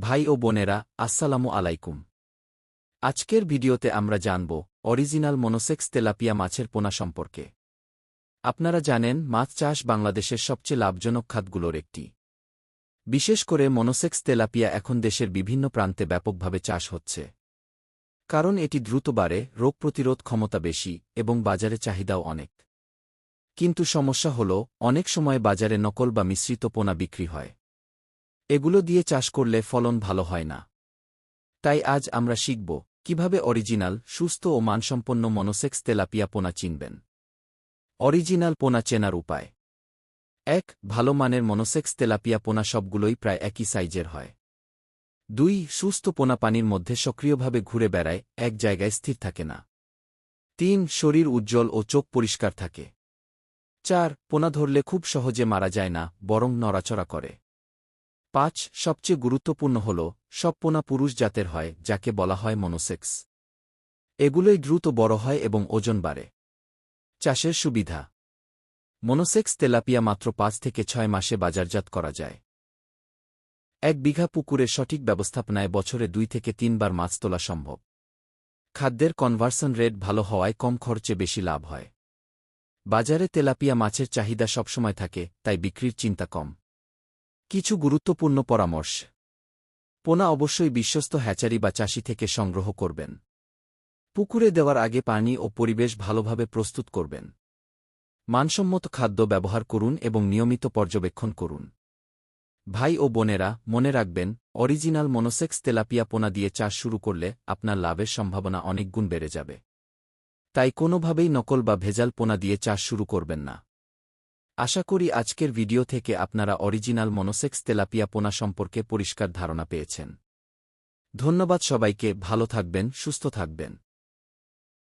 ভাই ও বোনেরা, আসসালামু আলাইকুম। আজকের ভিডিওতে আমরা জানব অরিজিনাল মনোসেক্স তেলাপিয়া মাছের পোনা সম্পর্কে। আপনারা জানেন, মাছ চাষ বাংলাদেশের সবচেয়ে লাভজনক খাতগুলোর একটি। বিশেষ করে মনোসেক্স তেলাপিয়া এখন দেশের বিভিন্ন প্রান্তে ব্যাপকভাবে চাষ হচ্ছে। কারণ এটি দ্রুত বাড়ে, রোগ প্রতিরোধ ক্ষমতা বেশি, এবং বাজারে চাহিদাও অনেক। কিন্তু সমস্যা হল, অনেক সময় বাজারে নকল বা মিশ্রিত পোনা বিক্রি হয়। এগুলো দিয়ে চাষ করলে ফলন ভালো হয় না। তাই আজ আমরা শিখব কীভাবে অরিজিনাল, সুস্থ ও মানসম্পন্ন মনোসেক্স তেলাপিয়া পোনা চিনবেন। অরিজিনাল পোনা চেনার উপায়। এক, ভালো মানের মনোসেক্স তেলাপিয়া পোনা সবগুলোই প্রায় একই সাইজের হয়। দুই, সুস্থ পোনা পানির মধ্যে সক্রিয়ভাবে ঘুরে বেড়ায়, এক জায়গায় স্থির থাকে না। তিন, শরীর উজ্জ্বল ও চোখ পরিষ্কার থাকে। চার, পোনা ধরলে খুব সহজে মারা যায় না, বরং নড়াচড়া করে। পাঁচ সবচেয়ে গুরুত্বপূর্ণ হল, সব পোনা পুরুষ জাতের হয়, যাকে বলা হয় মনোসেক্স। এগুলোই দ্রুত বড় হয় এবং ওজন বাড়ে। চাষের সুবিধা। মনোসেক্স তেলাপিয়া মাত্র পাঁচ থেকে ছয় মাসে বাজারজাত করা যায়। এক বিঘা পুকুরের সঠিক ব্যবস্থাপনায় বছরে দুই থেকে তিনবার মাছ তোলা সম্ভব। খাদ্যের কনভার্সন রেট ভালো হওয়ায় কম খরচে বেশি লাভ হয়। বাজারে তেলাপিয়া মাছের চাহিদা সবসময় থাকে, তাই বিক্রির চিন্তা কম। কিছু গুরুত্বপূর্ণ পরামর্শ। পোনা অবশ্যই বিশ্বস্ত হ্যাচারি বা চাষি থেকে সংগ্রহ করবেন। পুকুরে দেওয়ার আগে পানি ও পরিবেশ ভালোভাবে প্রস্তুত করবেন। মানসম্মত খাদ্য ব্যবহার করুন এবং নিয়মিত পর্যবেক্ষণ করুন। ভাই ও বোনেরা, মনে রাখবেন, অরিজিনাল মনোসেক্স তেলাপিয়া পোনা দিয়ে চাষ শুরু করলে আপনার লাভের সম্ভাবনা অনেক গুণ বেড়ে যাবে। তাই কোনোভাবেই নকল বা ভেজাল পোনা দিয়ে চাষ শুরু করবেন না। আশা করি আজকের ভিডিও থেকে আপনারা অরিজিনাল মনোসেক্স তেলাপিয়া পোনা সম্পর্কে পরিষ্কার ধারণা পেয়েছেন। ধন্যবাদ সবাইকে, ভালো থাকবেন, সুস্থ থাকবেন।